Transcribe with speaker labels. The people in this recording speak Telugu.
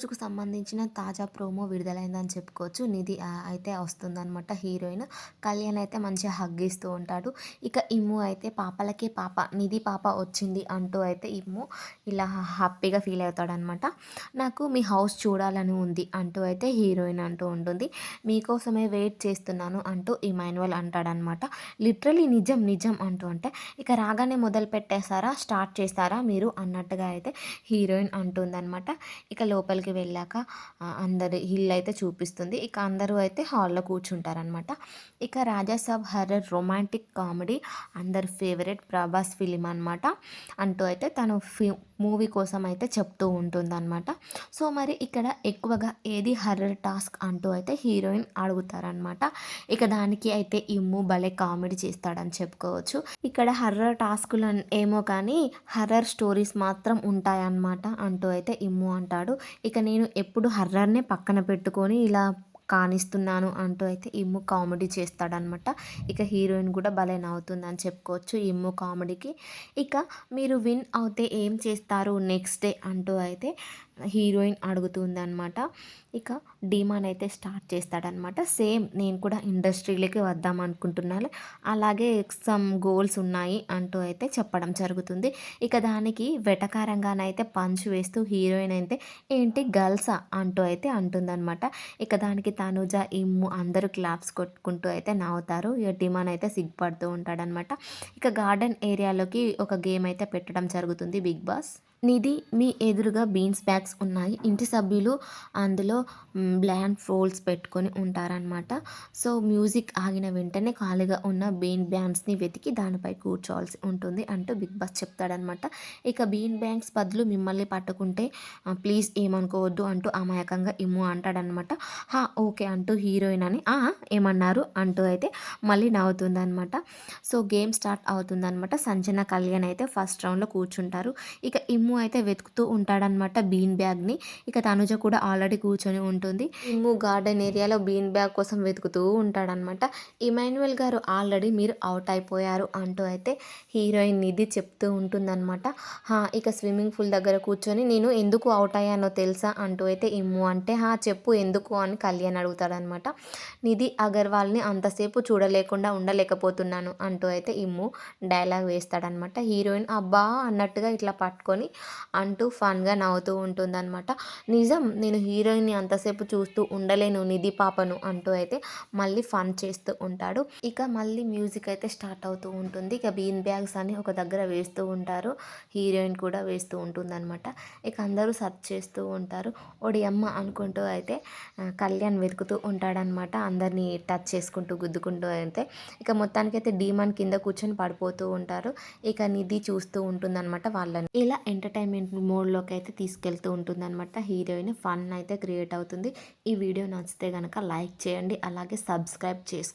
Speaker 1: రోజుకు సంబంధించిన తాజా ప్రోమో విడుదలైందని చెప్పుకోవచ్చు. నిధి అయితే వస్తుందన్నమాట హీరోయిన్. కళ్యాణ్ అయితే మంచిగా హగ్ ఇస్తూ ఉంటాడు. ఇక ఇమ్ము అయితే పాపలకే పాప నిధి పాప వచ్చింది అంటూ అయితే ఇమ్ము ఇలా హ్యాపీగా ఫీల్ అవుతాడనమాట నాకు మీ హౌస్ చూడాలని ఉంది అంటూ అయితే హీరోయిన్ అంటూ ఉంటుంది. మీకోసమే వెయిట్ చేస్తున్నాను అంటూ ఇమాన్యువల్ అంటాడనమాట లిటరలీ నిజం నిజం అంటూ అంటే ఇక రాగానే మొదలు పెట్టేస్తారా స్టార్ట్ చేస్తారా మీరు? అన్నట్టుగా అయితే హీరోయిన్ అంటుందన్నమాట. ఇక లోపలికి వెళ్ళాక అందరి హిల్ అయితే చూపిస్తుంది. ఇక అందరూ అయితే హాల్లో కూర్చుంటారనమాట ఇక రాజాసాబ్ హర్రర్ రొమాంటిక్ కామెడీ అందరి ఫేవరెట్ ప్రభాస్ ఫిలిం అనమాట అంటూ అయితే తను ఫి మూవీ కోసం అయితే చెప్తూ ఉంటుందన్నమాట. సో మరి ఇక్కడ ఎక్కువగా ఏది హర్రర్ టాస్క్ అంటూ అయితే హీరోయిన్ అడుగుతారనమాట ఇక దానికి అయితే ఇమ్ము భలే కామెడీ చేస్తాడని చెప్పుకోవచ్చు. ఇక్కడ హర్రర్ టాస్కులు ఏమో కానీ హర్రర్ స్టోరీస్ మాత్రం ఉంటాయన్నమాట అంటూ అయితే ఇమ్ము అంటాడు. ఇక నేను ఎప్పుడు హర్రర్నే పక్కన పెట్టుకొని ఇలా కానిస్తున్నాను అంటూ అయితే ఇమ్ము కామెడీ చేస్తాడనమాట. ఇక హీరోయిన్ కూడా భలే నవ్వుతుందని చెప్పుకోవచ్చు ఇమ్ము కామెడీకి. ఇక మీరు విన్ అవుతే ఏం చేస్తారు నెక్స్ట్ డే అంటూ అయితే హీరోయిన్ అడుగుతుందనమాట. ఇక డీమాన్ అయితే స్టార్ట్ చేస్తాడనమాట. సేమ్ నేను కూడా ఇండస్ట్రీలోకి వద్దాం అనుకుంటున్నాను. అలాగే సమ్ గోల్స్ ఉన్నాయి అంటూ అయితే చెప్పడం జరుగుతుంది. ఇక దానికి వెటకారంగానైతే పంచ్ వేస్తూ హీరోయిన్ అయితే ఏంటి గర్ల్సా అంటూ అయితే అంటుందన్నమాట ఇక దానికి తనుజ ఇమ్ము అందరూ క్లాప్స్ కొట్టుకుంటూ అయితే నవ్వుతారు. ఇక డిమాన్ అయితే సిగ్గుపడుతూ ఉంటాడనమాట ఇక గార్డెన్ ఏరియాలోకి ఒక గేమ్ అయితే పెట్టడం జరుగుతుంది బిగ్ బాస్. నిధి మీ ఎదురుగా బీన్స్ బ్యాగ్స్ ఉన్నాయి. ఇంటి సభ్యులు అందులో బ్లాండ్ ఫోల్డ్స్ పెట్టుకొని ఉంటారనమాట సో మ్యూజిక్ ఆగిన వెంటనే ఖాళీగా ఉన్న బీన్ బ్యాండ్స్ని వెతికి దానిపై కూర్చోవాల్సి ఉంటుంది అంటూ బిగ్ బాస్ చెప్తాడనమాట ఇక బీన్ బ్యాంక్స్ బదులు మిమ్మల్ని పట్టుకుంటే ప్లీజ్ ఏమనుకోవద్దు అంటూ అమాయకంగా ఇమ్ము అంటాడనమాట హా ఓకే అంటూ హీరోయిన్ అని ఏమన్నారు అంటూ అయితే మళ్ళీ నవ్వుతుందనమాట సో గేమ్ స్టార్ట్ అవుతుందనమాట సంజన కళ్యాణ్ అయితే ఫస్ట్ రౌండ్లో కూర్చుంటారు. ఇక ఇమ్ము ఇమ్ము అయితే వెతుకుతూ ఉంటాడనమాట బీన్ బ్యాగ్ని. ఇక తనుజ కూడా ఆల్రెడీ కూర్చొని ఉంటుంది. ఇమ్ము గార్డెన్ ఏరియాలో బీన్ బ్యాగ్ కోసం వెతుకుతూ ఉంటాడనమాట ఇమాన్యువల్ గారు ఆల్రెడీ మీరు అవుట్ అయిపోయారు అంటూ అయితే హీరోయిన్ నిధి చెప్తూ ఉంటుందన్నమాట. ఇక స్విమ్మింగ్ పూల్ దగ్గర కూర్చొని నేను ఎందుకు అవుట్ అయ్యానో తెలుసా అంటూ అయితే ఇమ్ము అంటే హా చెప్పు ఎందుకు అని కళ్యాణ్ అడుగుతాడనమాట నిధి అగర్వాల్ని అంతసేపు చూడలేకుండా ఉండలేకపోతున్నాను అంటూ అయితే ఇమ్ము డైలాగ్ వేస్తాడనమాట హీరోయిన్ అబ్బా అన్నట్టుగా ఇట్లా పట్టుకొని అంటూ ఫన్గా నవ్వుతూ ఉంటుందన్నమాట. నిజం నేను హీరోయిన్ని అంతసేపు చూస్తూ ఉండలేను నిధి పాపను అంటూ అయితే మళ్ళీ ఫన్ చేస్తూ ఉంటాడు. ఇక మళ్ళీ మ్యూజిక్ అయితే స్టార్ట్ అవుతూ ఉంటుంది. ఇక బీన్ బ్యాగ్స్ అని ఒక దగ్గర వేస్తూ ఉంటారు. హీరోయిన్ కూడా వేస్తూ ఉంటుందన్నమాట. ఇక అందరూ సర్చ్ చేస్తూ ఉంటారు. ఓడి అమ్మ అనుకుంటూ అయితే కళ్యాణ్ వెతుకుతూ ఉంటాడనమాట అందరినీ టచ్ చేసుకుంటూ గుద్దుకుంటూ అయితే. ఇక మొత్తానికైతే డీమాన్ కింద కూర్చొని పడిపోతూ ఉంటారు. ఇక నిధి చూస్తూ ఉంటుందన్నమాట వాళ్ళని. ఇలా ఎంటర్ ఎంటర్టైన్మెంట్ మోడ్లోకి అయితే తీసుకెళ్తూ ఉంటుంది అనమాట హీరోయిన్ ఫన్ అయితే క్రియేట్ అవుతుంది. ఈ వీడియో నచ్చితే కనుక లైక్ చేయండి. అలాగే సబ్స్క్రైబ్ చేసుకోండి.